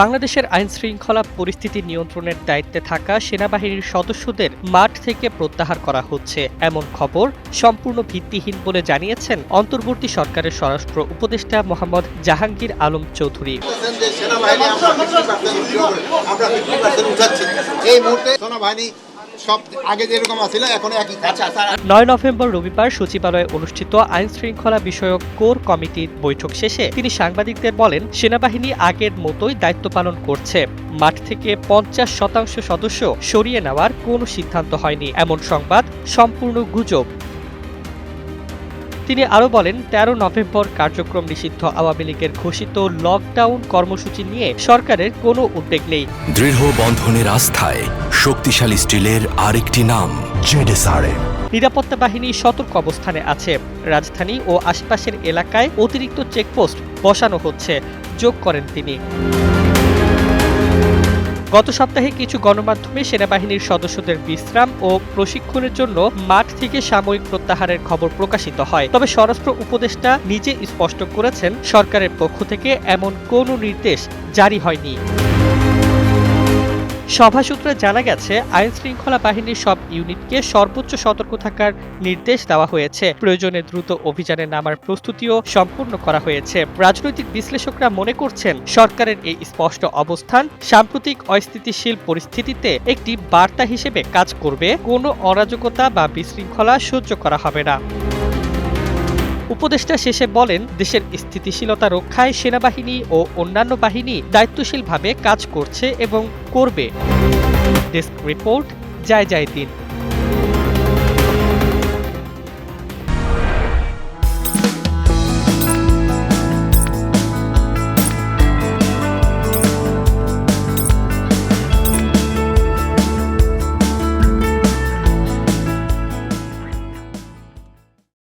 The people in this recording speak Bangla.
বাংলাদেশের আইন শৃঙ্খলা পরিস্থিতি নিয়ন্ত্রণের দায়িত্বে থাকা সেনাবাহিনীর সদস্যদের মাঠ থেকে প্রত্যাহার করা হচ্ছে। এমন খবর সম্পূর্ণ ভিত্তিহীন বলে জানিয়েছেন অন্তর্বর্তী সরকারের স্বরাষ্ট্র উপদেষ্টা মোহাম্মদ জাহাঙ্গীর আলম চৌধুরী। এই মুহূর্তে সেনাবাহিনী সব আগে যেরকম আছিল এখন একই আচ্ছা নয় নভেম্বর রবিবার সচিবালয়ে অনুষ্ঠিত আইন শৃঙ্খলা বিষয়ক কোর কমিটির বৈঠক শেষে তিনি সাংবাদিকদের বলেন সেনাবাহিনী আগের মতোই দায়িত্ব পালন করছে। মাঠ থেকে পঞ্চাশ শতাংশ সদস্য সরিয়ে নেওয়ার কোনো সিদ্ধান্ত হয়নি। এমন সংবাদ সম্পূর্ণ গুজব। তিনি আরও বলেন তেরো নভেম্বর কার্যক্রম নিষিদ্ধ আওয়ামী লীগের ঘোষিত লকডাউন কর্মসূচি নিয়ে সরকারের কোনো উদ্বেগ নেই। দৃঢ় বন্ধনের আস্থায় শক্তিশালী স্টিলের আরেকটি নাম জেডেসআরএম নিরাপত্তা বাহিনী সতর্ক অবস্থানে আছে। রাজধানী ও আশপাশের এলাকায় অতিরিক্ত চেকপোস্ট বসানো হচ্ছে, যোগ করেন তিনি। গত সপ্তাহে কিছু গণমাধ্যমে সেনাবাহিনীর সদস্যদের বিশ্রাম ও প্রশিক্ষণের জন্য মাঠ থেকে সাময়িক প্রত্যাহারের খবর প্রকাশিত হয়। তবে স্বরাষ্ট্র উপদেষ্টা নিজে স্পষ্ট করেছেন, সরকারের পক্ষ থেকে এমন কোনো নির্দেশ জারি হয়নি। সভা সূত্রে জানা গেছে আইন শৃঙ্খলা বাহিনীর সব ইউনিটকে সর্বোচ্চ সতর্ক থাকার নির্দেশ দেওয়া হয়েছে। প্রয়োজনে দ্রুত অভিযানে নামার প্রস্তুতিও সম্পূর্ণ করা হয়েছে। রাজনৈতিক বিশ্লেষকরা মনে করছেন, সরকারের এই স্পষ্ট অবস্থান সাম্প্রতিক অস্থিতিশীল পরিস্থিতিতে একটি বার্তা হিসেবে কাজ করবে। কোনো অরাজকতা বা বিশৃঙ্খলা সহ্য করা হবে না। উপদেষ্টা শেষে বলেন, দেশের স্থিতিশীলতা রক্ষায় সেনাবাহিনী ও অন্যান্য বাহিনী দায়িত্বশীলভাবে কাজ করছে এবং করবে। ডেস্ক রিপোর্ট যায় যায় দিন